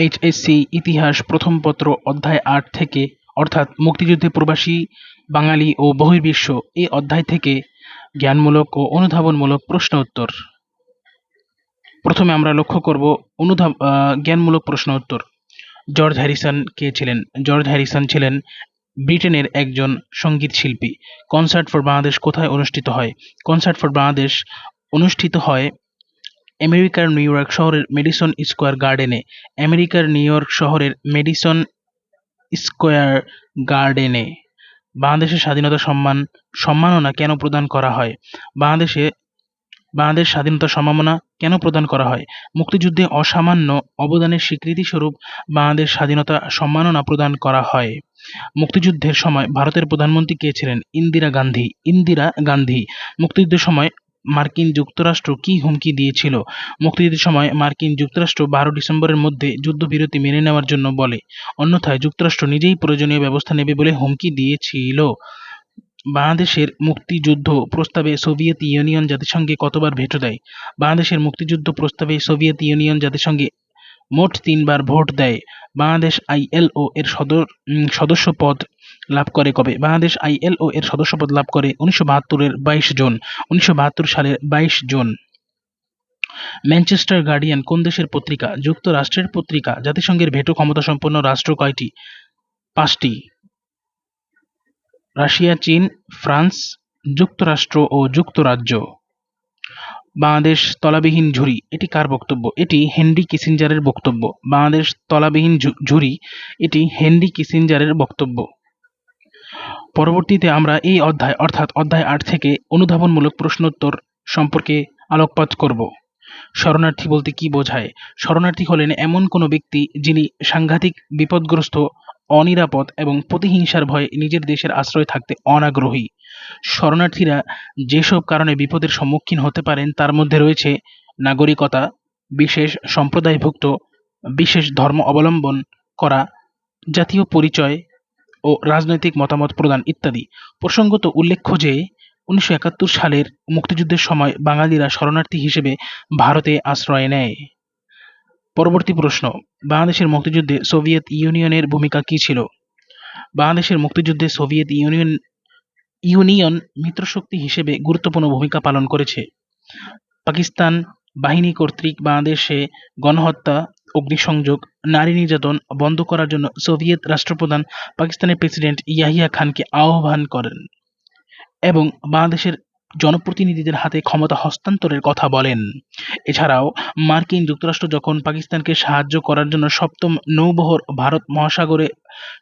HSC ইতিহাস প্রথম পত্র অধ্যায় আট থেকে, অর্থাৎ মুক্তিযুদ্ধে প্রবাসী, বাঙালি ও বহির্বিশ্ব এই অধ্যায় থেকে জ্ঞানমূলক ও অনুধাবনমূলক প্রশ্ন উত্তর। প্রথমে আমরা লক্ষ্য করব অনুধাব জ্ঞানমূলক প্রশ্ন উত্তর। জর্জ হ্যারিসন কে ছিলেন? জর্জ হ্যারিসন ছিলেন ব্রিটেনের একজন সংগীত শিল্পী। কনসার্ট ফর বাংলাদেশ কোথায় অনুষ্ঠিত হয়? কনসার্ট ফর বাংলাদেশ অনুষ্ঠিত হয় আমেরিকার নিউ ইয়র্ক শহরের মেডিসন স্কোয়ার গার্ডেনে, আমেরিকার নিউ ইয়র্ক শহরের মেডিসন স্কোয়ার গার্ডেনে। বাংলাদেশের স্বাধীনতা সম্মান, সম্মাননা কেন প্রদান করা হয়? বাংলাদেশে, বাংলাদেশ স্বাধীনতা সম্মাননা কেন প্রদান করা হয়? মুক্তিযুদ্ধে অসামান্য অবদানের স্বীকৃতিস্বরূপ বাংলাদেশ স্বাধীনতা সম্মাননা প্রদান করা হয়। মুক্তিযুদ্ধের সময় ভারতের প্রধানমন্ত্রী কে ছিলেন? ইন্দিরা গান্ধী। ইন্দিরা গান্ধী। মুক্তিযুদ্ধের সময় মার্কিন যুক্তরাষ্ট্র কি হুমকি দিয়েছিল? মুক্তিযুদ্ধের সময় মার্কিন যুক্তরাষ্ট্র বারো ডিসেম্বরের মধ্যে যুদ্ধবিরতি মেনে নেওয়ার জন্য বলে। অন্যথায় যুক্তরাষ্ট্র নিজেই প্রয়োজনীয় ব্যবস্থা নেবে বলে হুমকি দিয়েছিল। বাংলাদেশের মুক্তিযুদ্ধ প্রস্তাবে সোভিয়েত ইউনিয়ন জাতিসংঘে কতবার ভেটো দেয়? বাংলাদেশের মুক্তিযুদ্ধ প্রস্তাবে সোভিয়েত ইউনিয়ন জাতিসংঘে মোট তিনবার ভোট দেয়। বাংলাদেশ আইএলও এর সদস্য পদ লাভ করে কবে? বাংলাদেশ আইএলও এর সদস্য পদ লাভ করে উনিশশো বাহাত্তরের বাইশ জুন, উনিশশো বাহাত্তর সালের বাইশ জুন। ম্যানচেস্টার গার্ডিয়ান কোন দেশের পত্রিকা? যুক্তরাষ্ট্রের পত্রিকা। জাতিসংঘের ভেটো ক্ষমতা সম্পন্ন রাষ্ট্র কয়টি? পাঁচটি। রাশিয়া, চীন, ফ্রান্স, যুক্তরাষ্ট্র ও যুক্তরাজ্য। বাংলাদেশ তলাবিহীন ঝুরি এটি কার বক্তব্য? এটি হেনরি কিসিঞ্জারের বক্তব্য। বাংলাদেশ তলাবিহীন ঝু- ঝুড়ি। এটি হেনরি কিসিঞ্জারের বক্তব্য। পরবর্তীতে আমরা এই অধ্যায়, অর্থাৎ অধ্যায় আট থেকে অনুধাবনমূলক প্রশ্নোত্তর সম্পর্কে আলোকপাত করব। শরণার্থী বলতে কি বোঝায়? শরণার্থী হলেন এমন কোনো ব্যক্তি যিনি সাংঘাতিক, বিপদগ্রস্ত, অনিরাপদ এবং প্রতিহিংসার ভয়ে নিজের দেশের আশ্রয় থাকতে অনাগ্রহী। শরণার্থীরা যেসব কারণে বিপদের সম্মুখীন হতে পারেন, তার মধ্যে রয়েছে নাগরিকতা, বিশেষ সম্প্রদায়ভুক্ত, বিশেষ ধর্ম অবলম্বন করা, জাতীয় পরিচয় ও রাজনৈতিক মতামত প্রদান ইত্যাদি। প্রসঙ্গত উল্লেখ্য যে, উনিশশো একাত্তর সালের মুক্তিযুদ্ধের সময় বাঙালিরা শরণার্থী হিসেবে ভারতে আশ্রয় নেয়। পরবর্তী প্রশ্ন, বাংলাদেশের মুক্তিযুদ্ধে সোভিয়েত ইউনিয়নের ভূমিকা কী ছিল? বাংলাদেশের মুক্তিযুদ্ধে সোভিয়েত ইউনিয়ন ইউনিয়ন মিত্রশক্তি হিসেবে গুরুত্বপূর্ণ ভূমিকা পালন করেছে। পাকিস্তান বাহিনী কর্তৃক বাংলাদেশে গণহত্যা, অগ্নিসংযোগ নারী নির্যাতন বন্ধ করার জন্য সোভিয়েত রাষ্ট্রপ্রধান পাকিস্তানের প্রেসিডেন্ট ইয়াহিয়া খানকে আহ্বান করেন এবং বাংলাদেশের জনপ্রতিনিধিদের হাতে ক্ষমতা হস্তান্তরের কথা বলেন। এছাড়াও, মার্কিন যুক্তরাষ্ট্র যখন পাকিস্তানকে সাহায্য করার জন্য সপ্তম নৌবহর ভারত মহাসাগরে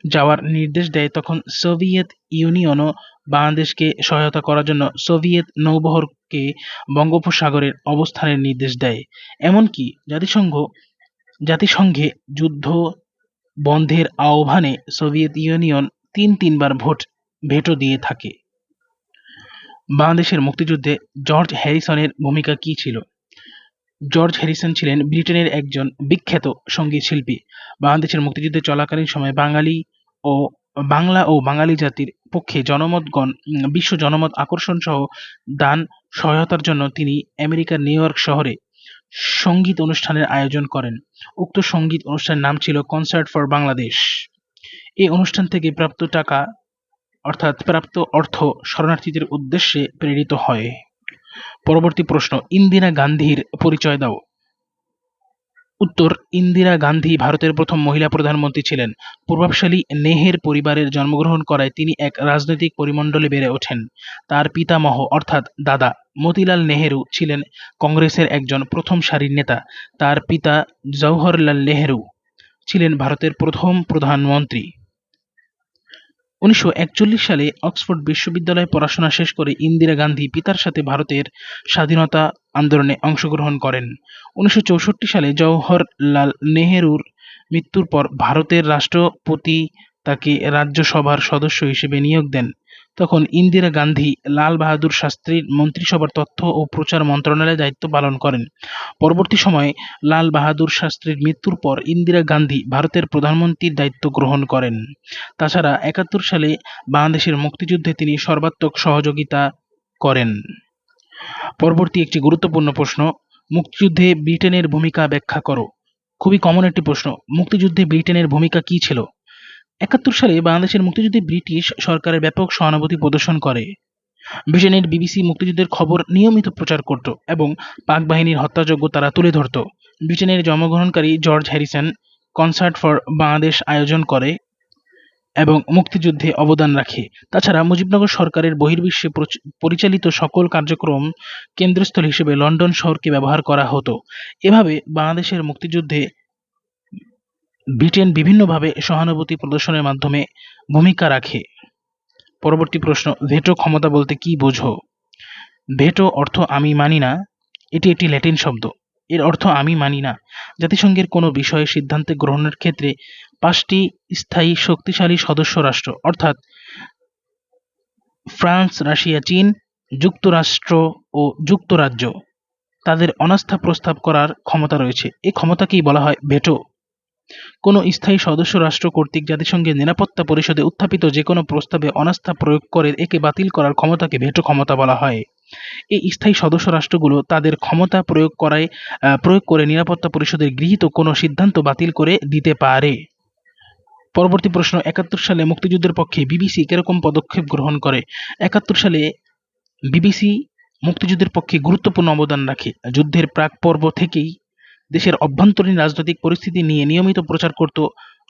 যাওয়ার নির্দেশ দেয়, তখন সোভিয়েত ইউনিয়নও বাংলাদেশকে সহায়তা করার জন্য সোভিয়েত নৌবহরকে বঙ্গোপসাগরের অবস্থানের নির্দেশ দেয়। এমনকি জাতিসংঘ জাতিসংঘে যুদ্ধ বন্ধের আহ্বানে সোভিয়েত ইউনিয়ন তিন তিনবার ভোট ভেটো দিয়ে থাকে। বাংলাদেশের মুক্তিযুদ্ধে জর্জ হ্যারিসনের ভূমিকা কী ছিল? জর্জ হ্যারিসন ছিলেন ব্রিটেনের একজন বিখ্যাত সংগীত শিল্পী। বাংলাদেশের মুক্তিযুদ্ধে চলাকালীন সময়ে বাঙালি ও বাংলা ও বাঙালি জাতির পক্ষে জনমতগণ বিশ্ব জনমত আকর্ষণ সহ দান সহায়তার জন্য তিনি আমেরিকার নিউ ইয়র্ক শহরে সংগীত অনুষ্ঠানের আয়োজন করেন। উক্ত সংগীত অনুষ্ঠানের নাম ছিল কনসার্ট ফর বাংলাদেশ। এই অনুষ্ঠান থেকে প্রাপ্ত টাকা, অর্থাৎ প্রাপ্ত অর্থ শরণার্থীদের উদ্দেশ্যে প্রেরিত হয়। পরবর্তী প্রশ্ন, ইন্দিরা গান্ধীর পরিচয় দাও। উত্তর, ইন্দিরা গান্ধী ভারতের প্রথম মহিলা প্রধানমন্ত্রী ছিলেন। প্রভাবশালী নেহের পরিবারের জন্মগ্রহণ করায় তিনি এক রাজনৈতিক পরিমণ্ডলে বেড়ে ওঠেন। তার পিতামহ, অর্থাৎ দাদা মতিলাল নেহেরু, ছিলেন কংগ্রেসের একজন প্রথম সারির নেতা। তার পিতা জওহরলাল নেহেরু ছিলেন ভারতের প্রথম প্রধানমন্ত্রী। উনিশশো একচল্লিশ সালে অক্সফোর্ড বিশ্ববিদ্যালয়ে পড়াশোনা শেষ করে ইন্দিরা গান্ধী পিতার সাথে ভারতের স্বাধীনতা আন্দোলনে অংশগ্রহণ করেন। উনিশশো চৌষট্টি সালে জওহরলাল নেহরুর মৃত্যুর পর ভারতের রাষ্ট্রপতি তাকে রাজ্যসভার সদস্য হিসেবে নিয়োগ দেন। তখন ইন্দিরা গান্ধী লাল বাহাদুর শাস্ত্রীর মন্ত্রিসভার তথ্য ও প্রচার মন্ত্রণালয়ে দায়িত্ব পালন করেন। পরবর্তী সময়ে লাল বাহাদুর শাস্ত্রীর মৃত্যুর পর ইন্দিরা গান্ধী ভারতের প্রধানমন্ত্রীর দায়িত্ব গ্রহণ করেন। তাছাড়া একাত্তর সালে বাংলাদেশের মুক্তিযুদ্ধে তিনি সর্বাত্মক সহযোগিতা করেন। পরবর্তী একটি গুরুত্বপূর্ণ প্রশ্ন, মুক্তিযুদ্ধে ব্রিটেনের ভূমিকা ব্যাখ্যা করো। খুবই কমন একটি প্রশ্ন, মুক্তিযুদ্ধে ব্রিটেনের ভূমিকা কী ছিল? একাত্তর সালে বাংলাদেশের মুক্তিযুদ্ধে ব্রিটিশ সরকারের ব্যাপক সহানুভূতি প্রদর্শন করে। ব্রিটেনের বিবিসি মুক্তিযুদ্ধের খবর নিয়মিত প্রচার করত এবং পাক বাহিনীর হত্যাযোগ্য তারা তুলে ধরত। ব্রিটেনের জন্মগ্রহণকারী George Harrison concert for Bangladesh আয়োজন করে এবং মুক্তিযুদ্ধে অবদান রাখে। তাছাড়া মুজিবনগর সরকারের বহির্বিশ্বে প্রচ- পরিচালিত সকল কার্যক্রম কেন্দ্রস্থল হিসেবে লন্ডন শহরকে ব্যবহার করা হতো। এভাবে বাংলাদেশের মুক্তিযুদ্ধে ব্রিটেন বিভিন্নভাবে সহানুভূতি প্রদর্শনের মাধ্যমে ভূমিকা রাখে। পরবর্তী প্রশ্ন, ভেটো ক্ষমতা বলতে কি বোঝো? ভেটো অর্থ আমি মানি না, এটি একটি ল্যাটিন শব্দ। এর অর্থ আমি মানি না। জাতিসংঘের কোনো বিষয়ে সিদ্ধান্ত গ্রহণের ক্ষেত্রে পাঁচটি স্থায়ী শক্তিশালী সদস্য রাষ্ট্র, অর্থাৎ ফ্রান্স, রাশিয়া, চীন, যুক্তরাষ্ট্র ও যুক্তরাজ্য, তাদের অনাস্থা প্রস্তাব করার ক্ষমতা রয়েছে। এই ক্ষমতাকেই বলা হয় ভেটো। কোনো স্থায়ী সদস্য রাষ্ট্র কর্তৃক জাতিসংঘের নিরাপত্তা পরিষদে উত্থাপিত যে কোনো প্রস্তাবে অনাস্থা প্রয়োগ করে একে বাতিল করার ক্ষমতাকে ভেটো ক্ষমতা বলা হয়। এই স্থায়ী সদস্য রাষ্ট্রগুলো তাদের ক্ষমতা প্রয়োগ করায় প্রয়োগ করে নিরাপত্তা পরিষদের গৃহীত কোনো সিদ্ধান্ত বাতিল করে দিতে পারে। পরবর্তী প্রশ্ন, একাত্তর সালে মুক্তিযুদ্ধের পক্ষে বিবিসি কীরকম পদক্ষেপ গ্রহণ করে? একাত্তর সালে বিবিসি মুক্তিযুদ্ধের পক্ষে গুরুত্বপূর্ণ অবদান রাখে। যুদ্ধের প্রাক পর্ব থেকেই দেশের অভ্যন্তরীণ রাজনৈতিক পরিস্থিতি নিয়ে নিয়মিত প্রচার করত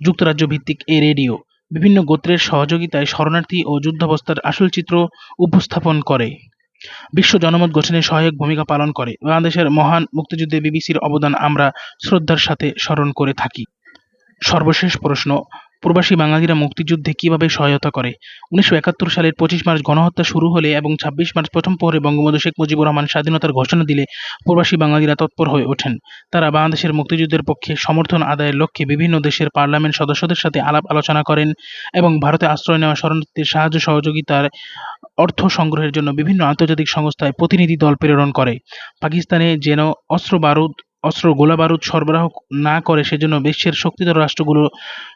যুক্তরাজ্য ভিত্তিক এ রেডিও। বিভিন্ন গোত্রের সহযোগিতায় শরণার্থী ও যুদ্ধাবস্থার আসল চিত্র উপস্থাপন করে। বিশ্ব জনমত গঠনে সহায়ক ভূমিকা পালন করে। বাংলাদেশের মহান মুক্তিযুদ্ধে বিবিসির অবদান আমরা শ্রদ্ধার সাথে স্মরণ করে থাকি। সর্বশেষ প্রশ্ন প্রবাসী বাঙালিরা মুক্তিযুদ্ধে কীভাবে সহায়তা করে? উনিশশো একাত্তর সালের পঁচিশ মার্চ গণহত্যা শুরু হলে এবং ছাব্বিশ মার্চ প্রথম প্রহরে বঙ্গবন্ধু শেখ মুজিবুর রহমান স্বাধীনতার ঘোষণা দিলে প্রবাসী বাঙালিরা তৎপর হয়ে ওঠেন। তারা বাংলাদেশের মুক্তিযুদ্ধের পক্ষে সমর্থন আদায়ের লক্ষ্যে বিভিন্ন দেশের পার্লামেন্ট সদস্যদের সাথে আলাপ আলোচনা করেন এবং ভারতে আশ্রয় নেওয়া শরণার্থীদের সাহায্য সহযোগিতার অর্থ সংগ্রহের জন্য বিভিন্ন আন্তর্জাতিক সংস্থায় প্রতিনিধি দল প্রেরণ করে। পাকিস্তানে যেন অস্ত্র বারুদ অস্ত্র গোলাবারুদ সরবরাহ না করে সেজন্য বিশ্বের শক্তিধর রাষ্ট্রগুলো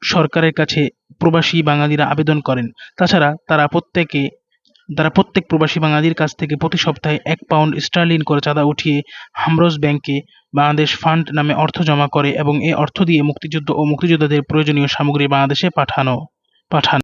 সরকারের কাছে প্রবাসী বাঙালিরা আবেদন করেন। তাছাড়া তারা প্রত্যেকে, তারা প্রত্যেক প্রবাসী বাঙালির কাছ থেকে প্রতি সপ্তাহে এক পাউন্ড স্টার্লিন করে চাঁদা উঠিয়ে হামরোজ ব্যাংকে বাংলাদেশ ফান্ড নামে অর্থ জমা করে এবং এই অর্থ দিয়ে মুক্তিযুদ্ধ ও মুক্তিযোদ্ধাদের প্রয়োজনীয় সামগ্রী বাংলাদেশে পাঠানো, পাঠান।